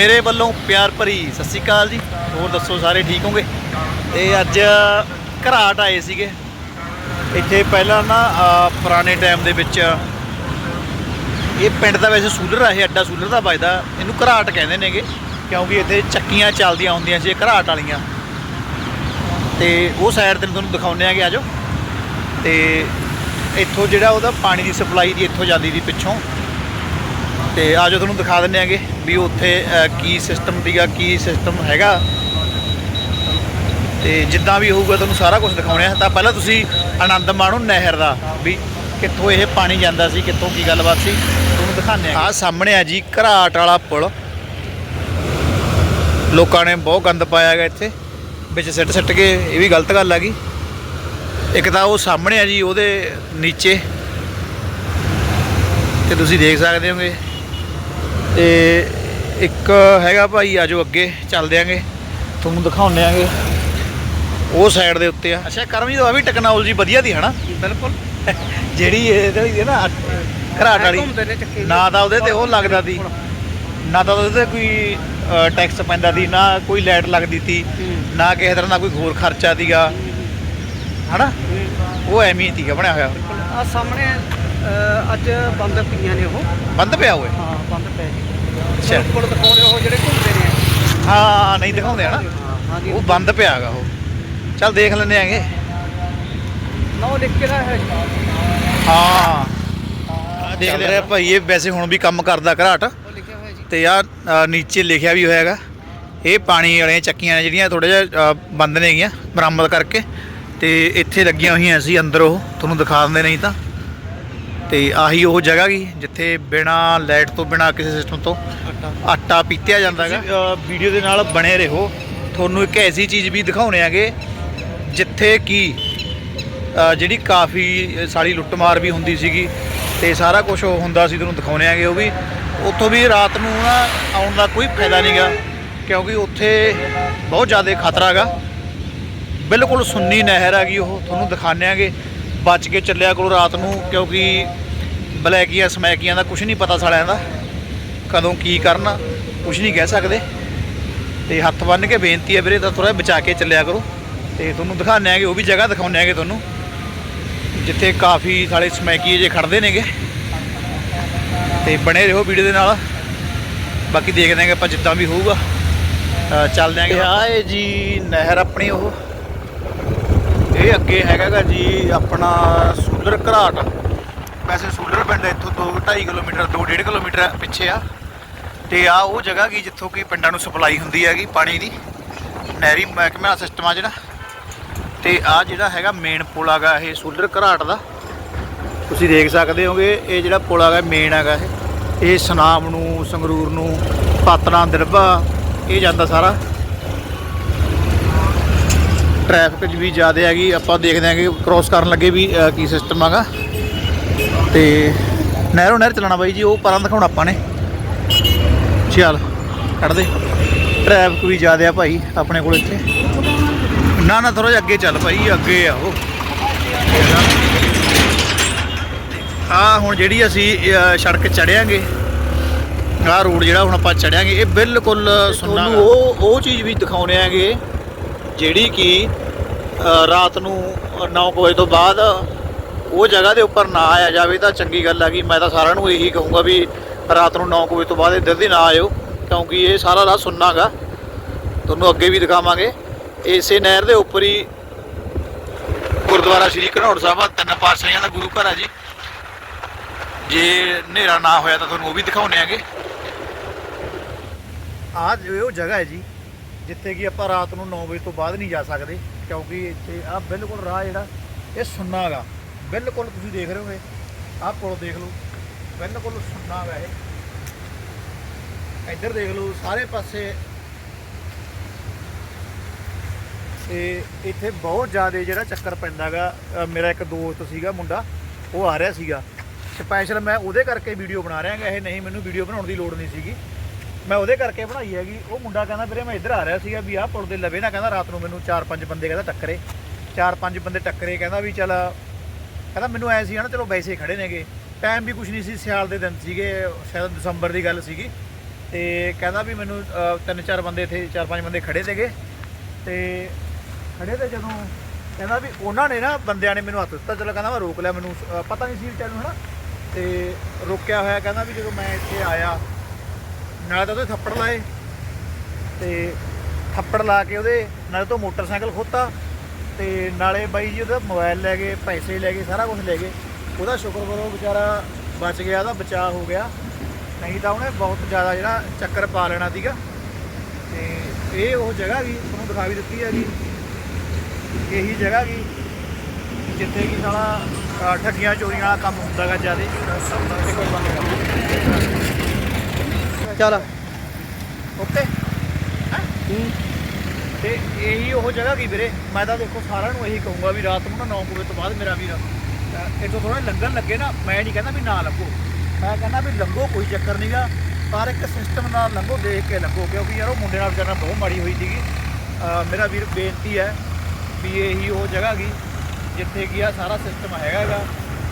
ਮੇਰੇ ਵੱਲੋਂ ਪਿਆਰ ਭਰੀ ਸਤਿ ਸ਼੍ਰੀ ਅਕਾਲ ਜੀ। ਹੋਰ ਦੱਸੋ ਸਾਰੇ ਠੀਕ ਹੋਗੇ? ਤੇ ਅੱਜ ਘਰਾਟ ਆਏ ਸੀਗੇ। ਇੱਥੇ ਪਹਿਲਾਂ ਨਾ ਅਹ, ਪੁਰਾਣੇ ਟਾਈਮ ਦੇ ਵਿੱਚ ਇਹ ਪਿੰਡ ਦਾ ਵੈਸੇ ਸੂਲਰ ਆ ਇਹ ਅੱਡਾ ਸੂਲਰ ਦਾ ਵੱਜਦਾ। ਇਹਨੂੰ ਘਰਾਟ ਕਹਿੰਦੇ ਨੇਗੇ ਕਿਉਂਕਿ ਇੱਥੇ ਚੱਕੀਆਂ ਚੱਲਦੀਆਂ ਹੁੰਦੀਆਂ ਸੀ ਇਹ ਘਰਾਟ ਵਾਲੀਆਂ। ਤੇ ਉਹ ਸਾਈਡ ਤੇ ਤੁਹਾਨੂੰ ਦਿਖਾਉਂਦੇ ਆਗੇ ਆਜੋ ਤੇ ਇੱਥੋਂ ਜਿਹੜਾ ਉਹਦਾ ਪਾਣੀ ਦੀ ਸਪਲਾਈ ਦੀ ਇੱਥੋਂ ਜਾਂਦੀ ਦੀ ਪਿੱਛੋਂ। ਤੇ ਆਜੋ ਤੁਹਾਨੂੰ ਦਿਖਾ ਦਿੰਦੇ ਆਗੇ ਵੀ ਉੱਥੇ ਕੀ ਸਿਸਟਮ ਦੀਗਾ ਕੀ ਸਿਸਟਮ ਹੈਗਾ। ਤੇ ਜਿੱਦਾਂ ਵੀ ਹੋਊਗਾ ਤੁਹਾਨੂੰ ਸਾਰਾ ਕੁਝ ਦਿਖਾਉਣੇ ਆ। ਤਾਂ ਪਹਿਲਾਂ ਤੁਸੀਂ ਆਨੰਦ ਮਾਣੋ ਨਹਿਰ ਦਾ, ਵੀ ਕਿੱਥੋਂ ਇਹ ਪਾਣੀ ਜਾਂਦਾ ਸੀ, ਕਿੱਥੋਂ ਕੀ ਗੱਲਬਾਤ ਸੀ, ਤੁਹਾਨੂੰ ਦਿਖਾਉਂਦੇ ਆ ਆ ਸਾਹਮਣੇ ਆ ਜੀ, ਘਰਾਟ ਵਾਲਾ ਪੁਲ। ਲੋਕਾਂ ਨੇ ਬਹੁਤ ਗੰਦ ਪਾਇਆ ਹੈਗਾ ਇੱਥੇ, ਵਿੱਚ ਸਿੱਟ ਸਿੱਟ ਕੇ, ਇਹ ਵੀ ਗਲਤ ਗੱਲ ਹੈਗੀ ਇੱਕ ਤਾਂ ਉਹ ਸਾਹਮਣੇ ਆ ਜੀ, ਉਹਦੇ ਨੀਚੇ। ਤੇ ਤੁਸੀਂ ਦੇਖ ਸਕਦੇ ਹੋਗੇ ਤੇ ਇੱਕ ਹੈਗਾ ਭਾਈ ਆਜੋ ਅੱਗੇ ਚੱਲਦੇ ਆਂਗੇ। ਤੁਹਾਨੂੰ ਦਿਖਾਉਂਦੇ ਆਂਗੇ। ਉਹ ਸਾਈਡ ਦੇ ਉੱਤੇ ਆ। ਅੱਛਾ ਕਰਮਜੀਤ ਆ ਵੀ ਟੈਕਨੋਲੋਜੀ ਵਧੀਆ ਦੀ ਹਨਾ ਬਿਲਕੁਲ। ਜਿਹੜੀ ਇਹਦੇ ਨਾ ਘਰਾਟ ਵਾਲੀ। ਨੇ ਤਾਂ ਉਹਦੇ ਤੇ ਉਹ ਲੱਗਦਾ ਸੀ। ਨਾ ਤਾਂ ਉਹਦੇ ਤੇ ਕੋਈ ਟੈਕਸ ਪੈਂਦਾ ਸੀ ਨਾ ਕੋਈ ਲਾਈਟ ਲੱਗਦੀ ਸੀ ਨਾ ਕਿਸੇ ਤਰ੍ਹਾਂ ਦਾ ਕੋਈ ਹੋਰ ਖਰਚਾ ਸੀਗਾ। ਹਨਾ? ਉਹ ਐਵੇਂ ਹੀ ਬਣਿਆ ਹੋਇਆ। ਆ ਸਾਹਮਣੇ ਅੱਜ ਬੰਦ ਪਈਆਂ ਨੇ ਉਹ। ਬੰਦ ਪਿਆ ਹੋਏ ਹਾਂ ਬੰਦ ਪੈ ਜੀ ਅੱਛਾ। ਬਿਲਕੁਲ ਦਿਖਾਉਂਦੇ ਉਹ ਜਿਹੜੇ ਘੁੰਮਦੇ ਨੇ। ਹਾਂ ਨਹੀਂ ਦਿਖਾਉਂਦੇ ਹਨਾ। ਉਹ ਬੰਦ ਪਿਆ ਹੈਗਾ ਉਹ। ਚੱਲ ਦੇਖ ਲੈਂਦੇ ਆਂਗੇ ਨਾ ਲਿਖ ਕੇ ਦਾ ਹੈ। ਹਾਂ। ਦੇਖਦੇ ਰਹੇ ਭਾਈ ਇਹ ਵੈਸੇ ਹੁਣ ਵੀ ਕੰਮ ਕਰਦਾ ਘਰਾਟ। ਹੋਇਆ ਤੇ ਆ ਨੀਚੇ ਲਿਖਿਆ ਵੀ ਹੋਇਆਗਾ ਇਹ ਪਾਣੀ ਵਾਲੀਆਂ ਚੱਕੀਆਂ ਨੇ ਜਿਹੜੀਆਂ ਥੋੜਾ ਜਿਹਾ ਬੰਦ ਨੇਗੀਆਂ ਬਰਾਮਦ ਕਰਕੇ। ਤੇ ਇੱਥੇ ਲੱਗੀਆਂ ਹੋਈਆਂ ਸੀ ਅੰਦਰ ਉਹ। ਤੁਹਾਨੂੰ ਦਿਖਾ ਦਿੰਦੇ ਨਹੀਂ ਤਾਂ। ਤੇ ਆਹੀ ਉਹ ਜਗ੍ਹਾ ਗਈ ਜਿੱਥੇ ਬਿਨਾ ਲਾਈਟ ਤੋਂ ਬਿਨਾ ਕਿਸੇ ਸਿਸਟਮ ਤੋਂ ਆਟਾ। ਆਟਾ ਪੀਤਿਆ ਜਾਂਦਾ ਹੈਗਾ। ਵੀਡੀਓ ਦੇ ਨਾਲ ਬਣੇ ਰਹੋ। ਤੁਹਾਨੂੰ ਇੱਕ ਐਸੀ ਚੀਜ਼ ਵੀ ਦਿਖਾਉਣੇ ਆਗੇ ਜਿੱਥੇ ਕੀ ਜਿਹੜੀ ਕਾਫੀ ਸਾਲੀ ਲੁੱਟਮਾਰ ਵੀ ਹੁੰਦੀ ਸੀਗੀ ਤੇ ਸਾਰਾ ਕੁਝ ਹੁੰਦਾ ਸੀ ਤੁਹਾਨੂੰ ਦਿਖਾਉਣੇ ਆਗੇ ਉਹ ਵੀ। ਉੱਥੋਂ ਵੀ ਰਾਤ ਨੂੰ ਨਾ ਆਉਣ ਦਾ ਕੋਈ ਫਾਇਦਾ ਨਹੀਂਗਾ ਕਿਉਂਕਿ ਉੱਥੇ ਬਹੁਤ ਜ਼ਿਆਦਾ ਖਤਰਾ ਹੈਗਾ ਬਿਲਕੁਲ ਸੁੰਨੀ ਨਹਿਰ ਹੈਗੀ ਉਹ ਤੁਹਾਨੂੰ ਦਿਖਾਣੇ ਆਗੇ। ਬਚ ਕੇ ਚੱਲਿਆ ਕਰੋ ਰਾਤ ਨੂੰ ਕਿਉਂਕਿ ਬਲੈਕੀਆਂ ਸਮੈਕੀਆਂ ਦਾ ਕੁਝ ਨਹੀਂ ਪਤਾ ਸਾਲਿਆਂ ਦਾ। ਕਦੋਂ ਕੀ ਕਰਨਾ ਕੁਝ ਨਹੀਂ ਕਹਿ ਸਕਦੇ। ਤੇ ਹੱਥ ਬੰਨ ਕੇ ਬੇਨਤੀ ਹੈ ਵੀਰੇ ਤਾਂ ਥੋੜਾ ਬਚਾ ਕੇ ਚੱਲਿਆ ਕਰੋ। ਤੇ ਤੁਹਾਨੂੰ ਦਿਖਾਉਂਦੇ ਆਂਗੇ ਉਹ ਵੀ ਜਗ੍ਹਾ ਦਿਖਾਉਂਦੇ ਆਂਗੇ ਤੁਹਾਨੂੰ। ਜਿੱਥੇ ਕਾਫੀ ਸਾਲੇ ਸਮੈਕੀ ਜੇ ਖੜਦੇ ਨੇਗੇ। ਤੇ ਬਣੇ ਰਹੋ ਵੀਡੀਓ ਦੇ ਨਾਲ। ਬਾਕੀ ਦੇਖਦੇ ਆਂਗੇ ਆਪਾਂ ਜਿੱਦਾਂ ਵੀ ਹੋਊਗਾ। ਚੱਲਦੇ ਆਂਗੇ ਆ ਇਹ ਜੀ ਨਹਿਰ ਆਪਣੀ ਉਹ। ਇਹ ਅੱਗੇ ਹੈਗਾਗਾ ਜੀ ਆਪਣਾ ਸੂਲਰ ਘਰਾਟ। ਵੈਸੇ ਸੂਲਰ ਪਿੰਡ ਇੱਥੋਂ 2.5 ਕਿਲੋਮੀਟਰ 2.5 ਕਿਲੋਮੀਟਰ ਪਿੱਛੇ ਆ। ਤੇ ਆ ਉਹ ਜਗ੍ਹਾ ਕੀ ਜਿੱਥੋਂ ਕਿ ਪਿੰਡਾਂ ਨੂੰ ਸਪਲਾਈ ਹੁੰਦੀ ਹੈਗੀ ਪਾਣੀ ਦੀ? ਨਹਿਰੀ ਮਹਿਕਮੇ ਦਾ ਸਿਸਟਮ ਆ ਜਿਹੜਾ ਤੇ ਆ ਜਿਹੜਾ ਹੈਗਾ ਮੇਨ ਪੁਲ ਹੈਗਾ ਇਹ ਸੂਲਰ ਘਰਾਟ ਦਾ। ਤੁਸੀਂ ਦੇਖ ਸਕਦੇ ਹੋਗੇ, ਇਹ ਜਿਹੜਾ ਪੁਲ ਹੈਗਾ ਮੇਨ ਹੈਗਾ ਇਹ। ਇਹ ਸੁਨਾਮ ਨੂੰ, ਸੰਗਰੂਰ ਨੂੰ ਪਾਤਨਾ ਦਿਰਬਾ ਇਹ ਜਾਂਦਾ ਸਾਰਾ। ਟ੍ਰੈਫਿਕ ਵੀ ਜ਼ਿਆਦਾ ਹੈਗੀ। ਆਪਾਂ ਦੇਖਦੇ ਆਂਗੇ ਕ੍ਰੋਸ ਕਰਨ ਲੱਗੇ ਵੀ ਕੀ ਸਿਸਟਮ ਹੈਗਾ। ਤੇ ਨਹਿਰੋਂ ਨਹਿਰ ਚਲਾਣਾ ਬਾਈ ਜੀ, ਉਹ ਪਰਾਂ ਦਿਖਾਉਣਾ ਆਪਾਂ ਨੇ। ਚੱਲ ਕੱਢ ਦੇ। ਟ੍ਰੈਫਿਕ ਵੀ ਜ਼ਿਆਦਾ ਆ ਭਾਈ ਆਪਣੇ ਕੋਲ ਇੱਥੇ। ਨਾ ਨਾ ਥੋੜਾ ਜਿਹਾ ਅੱਗੇ ਚੱਲ ਭਾਈ ਅੱਗੇ ਆ ਉਹ। ਆ ਹੁਣ ਜਿਹੜੀ ਅਸੀਂ ਸੜਕ ਚੜਿਆਂਗੇ ਆਹ ਰੋਡ ਜਿਹੜਾ ਹੁਣ ਆਪਾਂ ਚੜਿਆਂਗੇ ਇਹ ਬਿਲਕੁਲ ਸੁਣਨਾ ਉਹ ਉਹ ਚੀਜ਼ ਵੀ ਦਿਖਾਉਣੇ ਆਂਗੇ ਜਿਹੜੀ ਕਿ ਰਾਤ ਨੂੰ 9 ਵਜੇ ਤੋਂ ਬਾਅਦ ਉਹ ਜਗ੍ਹਾ ਦੇ ਉੱਪਰ ਨਾ ਆਇਆ ਜਾਵੇ ਤਾਂ ਚੰਗੀ ਗੱਲ ਹੈਗੀ ਮੈਂ ਤਾਂ ਸਾਰਿਆਂ ਨੂੰ ਇਹੀ ਕਹੂੰਗਾ ਵੀ ਰਾਤ ਨੂੰ 9 ਵਜੇ ਤੋਂ ਬਾਅਦ ਇੱਧਰ ਦੀ ਨਾ ਆਇਓ, ਕਿਉਂਕਿ ਇਹ ਸਾਰਾ ਰਾਹ ਸੁੰਨਾਗਾ। ਤੁਹਾਨੂੰ ਅੱਗੇ ਵੀ ਦਿਖਾਵਾਂਗੇ। ਇਸੇ ਨਹਿਰ ਦੇ ਉੱਪਰ ਹੀ ਗੁਰਦੁਆਰਾ ਸ੍ਰੀ ਘਨੌੜ ਸਾਹਿਬ ਤਿੰਨ ਪਾਤਸ਼ਾਹੀਆਂ ਦਾ ਗੁਰੂ ਘਰ ਆ ਜੀ। ਜੇ ਹਨੇਰਾ ਨਾ ਹੋਇਆ ਤਾਂ ਤੁਹਾਨੂੰ ਉਹ ਵੀ ਦਿਖਾਉਣੇ ਆਗੇ। ਆਹ ਜੋ ਉਹ ਜਗ੍ਹਾ ਹੈ ਜੀ, ਜਿੱਥੇ ਕਿ ਆਪਾਂ ਰਾਤ ਨੂੰ 9 ਵਜੇ ਤੋਂ ਬਾਅਦ ਨਹੀਂ ਜਾ ਸਕਦੇ, ਕਿਉਂਕਿ ਇੱਥੇ ਆਹ ਬਿਲਕੁਲ ਰਾਹ ਜਿਹੜਾ, ਇਹ ਸੁੰਨਾ ਹੈਗਾ ਬਿਲਕੁਲ ਤੁਸੀਂ ਦੇਖ ਰਹੇ ਹੋਗੇ, ਆਹ ਪੁਲ ਦੇਖ ਲਓ। ਬਿਲਕੁਲ ਸੁੰਨਾ ਹੈਗਾ ਇਹ। ਇੱਧਰ ਦੇਖ ਲਓ, ਸਾਰੇ ਪਾਸੇ। ਤੇ ਇੱਥੇ ਬਹੁਤ ਜ਼ਿਆਦਾ ਜਿਹੜਾ ਚੱਕਰ ਪੈਂਦਾਗਾ ਮੇਰਾ ਇੱਕ ਦੋਸਤ ਸੀਗਾ, ਮੁੰਡਾ, ਉਹ ਆ ਰਿਹਾ ਸੀਗਾ। ਸਪੈਸ਼ਲ ਮੈਂ ਉਹਦੇ ਕਰਕੇ ਵੀਡੀਓ ਬਣਾ ਰਿਹਾ ਗਾ, ਇਹ ਨਹੀਂ ਮੈਨੂੰ ਵੀਡੀਓ ਬਣਾਉਣ ਦੀ ਲੋੜ ਨਹੀਂ ਸੀਗੀ। ਮੈਂ ਉਹਦੇ ਕਰਕੇ ਬਣਾਈ ਹੈਗੀ। ਉਹ ਮੁੰਡਾ ਕਹਿੰਦਾ, ਵੀਰੇ, ਮੈਂ ਇੱਧਰ ਆ ਰਿਹਾ ਸੀਗਾ ਵੀ ਆਹ ਪੁਲ ਦੇ ਲਵੇ ਨਾ। ਕਹਿੰਦਾ, ਰਾਤ ਨੂੰ ਮੈਨੂੰ 4-5 ਬੰਦੇ ਕਹਿੰਦਾ ਟੱਕਰੇ। 4-5 ਬੰਦੇ ਟੱਕਰੇ, ਕਹਿੰਦਾ ਵੀ ਚੱਲ। ਕਹਿੰਦਾ, ਮੈਨੂੰ ਐ ਸੀ, ਹਨਾ, ਚਲੋ, ਵੈਸੇ ਖੜੇ ਨੇਗੇ। ਟਾਈਮ ਵੀ ਕੁਝ ਨਹੀਂ ਸੀ, ਸਿਆਲ ਦੇ ਦਿਨ ਸੀਗੇ, ਸ਼ਾਇਦ ਦਸੰਬਰ ਦੀ ਗੱਲ ਸੀਗੀ। ਤੇ ਕਹਿੰਦਾ ਵੀ ਮੈਨੂੰ ਤਿੰਨ ਚਾਰ ਬੰਦੇ ਇੱਥੇ, ਚਾਰ ਪੰਜ ਬੰਦੇ ਖੜੇ ਸੀਗੇ। ਤੇ ਖੜੇ ਤੇ ਜਦੋਂ ਕਹਿੰਦਾ ਵੀ ਉਹਨਾਂ ਨੇ ਨਾ ਬੰਦਿਆਂ ਨੇ ਮੈਨੂੰ ਹੱਥ ਦਿੱਤਾ, ਚਲੋ ਕਹਿੰਦਾ ਮੈਂ ਰੋਕ ਲਿਆ, ਮੈਨੂੰ ਪਤਾ ਨਹੀਂ ਸੀ ਵਿਚਾਰ ਨੂੰ ਹਨਾ। ਤੇ ਰੋਕਿਆ ਹੋਇਆ ਕਹਿੰਦਾ ਵੀ ਜਦੋਂ ਮੈਂ ਇੱਥੇ ਆਇਆ, ਨਾਲੇ ਤਾਂ ਉਹਦੇ ਥੱਪੜ ਲਾਏ। ਤੇ ਥੱਪੜ ਲਾ ਕੇ ਉਹਦੇ, ਨਾਲੇ ਤੋਂ ਮੋਟਰਸਾਈਕਲ ਖੋਤਾ। ਤੇ ਨਾਲੇ ਬਾਈ ਜੀ ਉਹਦਾ ਮੋਬਾਈਲ ਲੈ ਗਏ, ਪੈਸੇ ਲੈ ਗਏ, ਸਾਰਾ ਕੁਝ ਲੈ ਗਏ। ਉਹਦਾ ਸ਼ੁਕਰ ਕਰੋ ਵਿਚਾਰਾ ਬਚ ਗਿਆ ਉਹਦਾ ਬਚਾਅ ਹੋ ਗਿਆ। ਨਹੀਂ ਤਾਂ ਉਹਨੇ ਬਹੁਤ ਜ਼ਿਆਦਾ ਜਿਹੜਾ ਚੱਕਰ ਪਾ ਲੈਣਾ ਸੀਗਾ। ਤੇ ਇਹ ਉਹ ਜਗ੍ਹਾ ਵੀ ਤੁਹਾਨੂੰ ਦਿਖਾ ਵੀ ਦਿੱਤੀ ਹੈਗੀ। ਇਹੀ ਜਗ੍ਹਾ ਕੀ ਜਿੱਥੇ ਕਿ ਸਾਲਾ ਠੱਗੀਆਂ ਚੋਰੀਆਂ ਵਾਲਾ ਕੰਮ ਹੁੰਦਾਗਾ ਜਿਆਦੇ। ਚੱਲ। ਓਕੇ। ਹੈਂ? ਤੇ ਇਹੀ ਉਹ ਜਗ੍ਹਾ ਕੀ ਵੀਰੇ? ਮੈਂ ਤਾਂ ਦੇਖੋ ਸਾਰਿਆਂ ਨੂੰ ਇਹੀ ਕਹੂੰਗਾ ਵੀ ਰਾਤ ਨੂੰ ਨਾ 9 ਵਜੇ ਤੋਂ ਬਾਅਦ ਮੇਰਾ ਵੀਰ ਅਹ ਇੱਥੋਂ ਥੋੜਾ ਲੰਘਣ ਲੱਗੇ ਨਾ, ਮੈਂ ਨਹੀਂ ਕਹਿੰਦਾ ਵੀ ਨਾ ਲੰਘੋ। ਮੈਂ ਕਹਿੰਦਾ ਵੀ ਲੰਘੋ, ਕੋਈ ਚੱਕਰ ਨਹੀਂਗਾ ਪਰ ਇੱਕ ਸਿਸਟਮ ਨਾਲ ਲੰਘੋ, ਦੇਖ ਕੇ ਲੰਘੋ, ਕਿਉਂਕਿ ਯਾਰ ਉਹ ਮੁੰਡੇ ਨਾਲ ਵਿਚਾਰਾ ਬਹੁਤ ਮਾੜੀ ਹੋਈ ਸੀਗੀ। ਮੇਰਾ ਵੀਰ ਬੇਨਤੀ ਹੈ ਵੀ ਇਹੀ ਉਹ ਜਗ੍ਹਾ ਗਈ ਜਿੱਥੇ ਕੀ ਆ, ਸਾਰਾ ਸਿਸਟਮ ਹੈਗਾਗਾ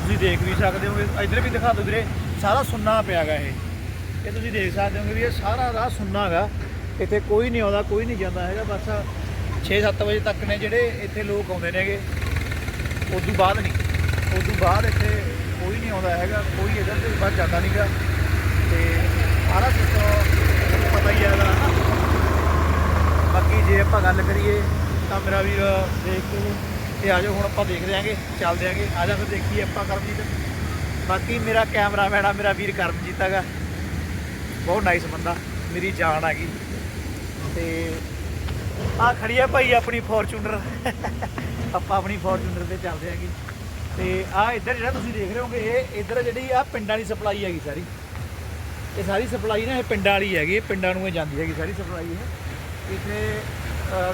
ਤੁਸੀਂ ਦੇਖ ਵੀ ਸਕਦੇ ਹੋ ਇੱਧਰ ਵੀ ਦਿਖਾ ਦਿਓ ਵੀਰੇ, ਸਾਰਾ ਸੁੰਨਾ ਪਿਆਗਾ ਇਹ। ਇਹ ਤੁਸੀਂ ਦੇਖ ਸਕਦੇ ਹੋਗੇ ਵੀ ਇਹ ਸਾਰਾ ਰਾਹ ਸੁੰਨਾ ਹੈਗਾ ਇੱਥੇ ਕੋਈ ਨਹੀਂ ਆਉਂਦਾ, ਕੋਈ ਨਹੀਂ ਜਾਂਦਾ ਹੈਗਾ। ਬਸ 6-7 ਵਜੇ ਤੱਕ ਨੇ ਜਿਹੜੇ ਇੱਥੇ ਲੋਕ ਆਉਂਦੇ ਨੇਗੇ। ਉਸ ਤੋਂ ਬਾਅਦ ਨਹੀਂ ਉਸ ਤੋਂ ਬਾਅਦ ਇੱਥੇ ਕੋਈ ਨਹੀਂ ਆਉਂਦਾ ਹੈਗਾ, ਕੋਈ ਇੱਧਰ ਤੋਂ ਬਾਅਦ ਜਾਂਦਾ ਨਹੀਂਗਾ ਤੇ ਸਾਰਾ ਸਿਸਟਮ ਪਤਾ ਹੀ ਹੈਗਾ ਨਾ ਬਾਕੀ ਜੇ ਆਪਾਂ ਗੱਲ ਕਰੀਏ ਤਾਂ ਮੇਰਾ ਵੀਰ ਦੇਖ ਕੇ ਤੇ ਆਜੋ ਹੁਣ ਆਪਾਂ ਦੇਖਦੇ ਆਂਗੇ, ਚੱਲਦੇ ਆਂਗੇ। ਆਜਾ ਫਿਰ ਦੇਖੀਏ ਆਪਾਂ ਕਰਮਜੀਤ। ਬਾਕੀ ਮੇਰਾ ਕੈਮਰਾਮੈਨ ਆ, ਮੇਰਾ ਵੀਰ ਕਰਮਜੀਤ ਹੈਗਾ। ਬਹੁਤ ਨਾਈਸ ਬੰਦਾ, ਮੇਰੀ ਜਾਨ ਆ ਗਈ ਤੇ ਆ ਖੜੀ ਆ ਭਾਈ ਆਪਣੀ ਫੋਰਚੂਨਰ ਆਪਾਂ ਆਪਣੀ ਫੋਰਚੂਨਰ ਤੇ ਚੱਲਦੇ ਆਂਗੇ। ਤੇ ਆ ਇੱਧਰ ਜਿਹੜਾ ਤੁਸੀਂ ਦੇਖ ਰਹੇ ਹੋਗੇ, ਇਹ ਇੱਧਰ ਜਿਹੜੀ ਆ ਪਿੰਡਾਂ ਦੀ ਸਪਲਾਈ ਹੈਗੀ ਸਾਰੀ। ਇਹ ਸਾਰੀ ਸਪਲਾਈ ਨਾ ਇਹ ਪਿੰਡਾਂ ਵਾਲੀ ਹੈਗੀ, ਇਹ ਪਿੰਡਾਂ ਨੂੰ ਇਹ ਜਾਂਦੀ ਹੈਗੀ ਸਾਰੀ ਸਪਲਾਈ ਇਹ। ਇੱਥੇ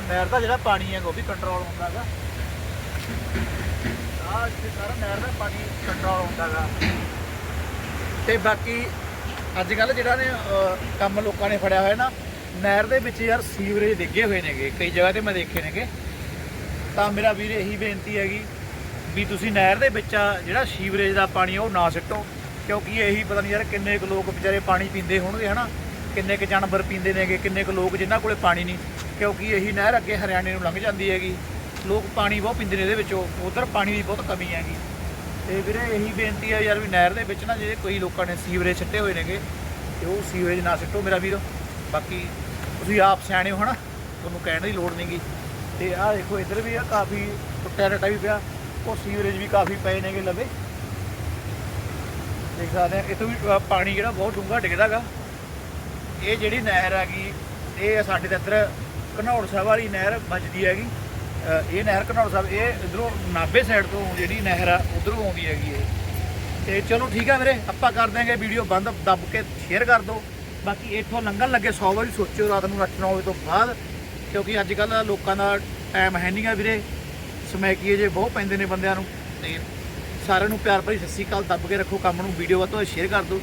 ਨਹਿਰ ਦਾ ਜਿਹੜਾ ਪਾਣੀ ਹੈ ਉਹ ਵੀ ਕੰਟਰੋਲ ਹੁੰਦਾ ਹੈਗਾ। ਆ ਇੱਥੇ ਸਾਰਾ ਨਹਿਰ ਦਾ ਪਾਣੀ ਕੰਟਰੋਲ ਹੁੰਦਾ ਹੈਗਾ। ਤੇ ਬਾਕੀ ਅੱਜ ਕੱਲ ਜਿਹੜਾ ਨੇ ਕੰਮ ਲੋਕਾਂ ਨੇ ਫੜਿਆ ਹੋਇਆ ਨਾ, ਨਹਿਰ ਦੇ ਵਿੱਚ ਯਾਰ ਸੀਵਰੇਜ ਡਿੱਗੇ ਹੋਏ ਨੇਗੇ, ਕਈ ਜਗ੍ਹਾ ਤੇ ਮੈਂ ਦੇਖੇ ਨੇਗੇ। ਤਾਂ ਮੇਰਾ ਵੀਰ ਇਹੀ ਬੇਨਤੀ ਹੈਗੀ ਵੀ ਤੁਸੀਂ ਨਹਿਰ ਦੇ ਵਿੱਚ ਆ, ਜਿਹੜਾ ਸੀਵਰੇਜ ਦਾ ਪਾਣੀ ਆ, ਉਹ ਨਾ ਸਿੱਟੋ। ਕਿਉਂਕਿ ਇਹੀ ਪਤਾ ਨਹੀਂ ਯਾਰ ਕਿੰਨੇ ਕੁ ਲੋਕ ਵਿਚਾਰੇ ਪਾਣੀ ਪੀਂਦੇ ਹੋਣਗੇ, ਹਨਾ? ਕਿੰਨੇ ਕੁ ਜਾਨਵਰ ਪੀਂਦੇ ਨੇਗੇ ਕਿੰਨੇ ਕੁ ਲੋਕ ਜਿਨ੍ਹਾਂ ਕੋਲੇ ਪਾਣੀ ਨਹੀਂ। ਕਿਉਂਕਿ ਇਹੀ ਨਹਿਰ ਅੱਗੇ ਹਰਿਆਣੇ ਨੂੰ ਲੰਘ ਜਾਂਦੀ ਹੈਗੀ। ਲੋਕ ਪਾਣੀ ਬਹੁਤ ਪੀਂਦੇ ਨੇ ਇਹਦੇ ਵਿੱਚੋਂ। ਉਧਰ ਪਾਣੀ ਦੀ ਬਹੁਤ ਕਮੀ ਹੈਗੀ। ਤੇ ਵੀਰੇ ਇਹੀ ਬੇਨਤੀ ਹੈ ਯਾਰ ਵੀ ਨਹਿਰ ਦੇ ਵਿੱਚ ਨਾ ਜਿਹੜੇ ਕੋਈ ਲੋਕਾਂ ਨੇ ਸੀਵਰੇਜ ਛੱਟੇ ਹੋਏ ਨੇਗੇ, ਤੇ ਉਹ ਸੀਵਰੇਜ ਨਾ ਸਿੱਟੋ ਮੇਰਾ ਵੀਰ। ਬਾਕੀ ਤੁਸੀਂ ਆਪ ਸਿਆਣੇ ਹੋ, ਹਨਾ? ਤੁਹਾਨੂੰ ਕਹਿਣ ਦੀ ਲੋੜ ਨਹੀਂਗੀ ਤੇ ਆਹ ਦੇਖੋ, ਇੱਧਰ ਵੀ ਆ, ਕਾਫੀ ਟੁੱਟਿਆ ਟੱਟਾ ਵੀ ਪਿਆ। ਉਹ ਸੀਵਰੇਜ ਵੀ ਕਾਫੀ ਪਏ ਨੇਗੇ ਲਵੇ। ਦੇਖ ਸਕਦੇ ਆ ਇੱਥੋਂ ਵੀ ਪਾਣੀ ਜਿਹੜਾ ਬਹੁਤ ਡੂੰਘਾ ਡਿੱਗਦਾਗਾ। ਇਹ ਜਿਹੜੀ ਨਹਿਰ ਹੈਗੀ, ਇਹ ਸਾਡੇ ਦੇ ਇੱਧਰ ਘਨੌੜ ਸਾਹਿਬ ਵਾਲੀ ਨਹਿਰ ਵੱਜਦੀ ਹੈਗੀ। ਇਹ ਨਹਿਰ ਘਨੌੜ ਸਾਹਿਬ, ਇਹ ਇਧਰੋਂ ਨਾਭੇ ਸਾਈਡ ਤੋਂ ਜਿਹੜੀ ਨਹਿਰ ਆ, ਉਧਰੋਂ ਆਉਂਦੀ ਹੈਗੀ ਇਹ। ਤੇ ਚਲੋ ਠੀਕ ਆ ਵੀਰੇ, ਆਪਾਂ ਕਰ ਦਾਂਗੇ ਵੀਡੀਓ ਬੰਦ, ਦੱਬ ਕੇ ਸ਼ੇਅਰ ਕਰ ਦਿਓ। ਬਾਕੀ ਇੱਥੋਂ ਲੰਘਣ ਲੱਗੇ 100 ਵਾਰੀ, ਸੋਚਿਓ ਰਾਤ ਨੂੰ 8-9 ਵਜੇ ਤੋਂ ਬਾਅਦ, ਕਿਉਂਕਿ ਅੱਜ ਕੱਲ ਲੋਕਾਂ ਦਾ ਟਾਈਮ ਹੈ ਨਹੀਂਗਾ ਵੀਰੇ। ਸਮੈਕੀਏ ਜੇ ਬਹੁਤ ਪੈਂਦੇ ਨੇ ਬੰਦਿਆਂ ਨੂੰ? ਤੇ ਸਾਰਿਆਂ ਨੂੰ ਪਿਆਰ ਭਰੀ ਸਤਿ ਸ਼੍ਰੀ ਅਕਾਲ, ਦੱਬ ਕੇ ਰੱਖੋ ਕੰਮ ਨੂੰ ਵੀਡੀਓ ਵੱਧ ਤੋਂ ਵੱਧ ਸ਼ੇਅਰ ਕਰ ਦਿਓ।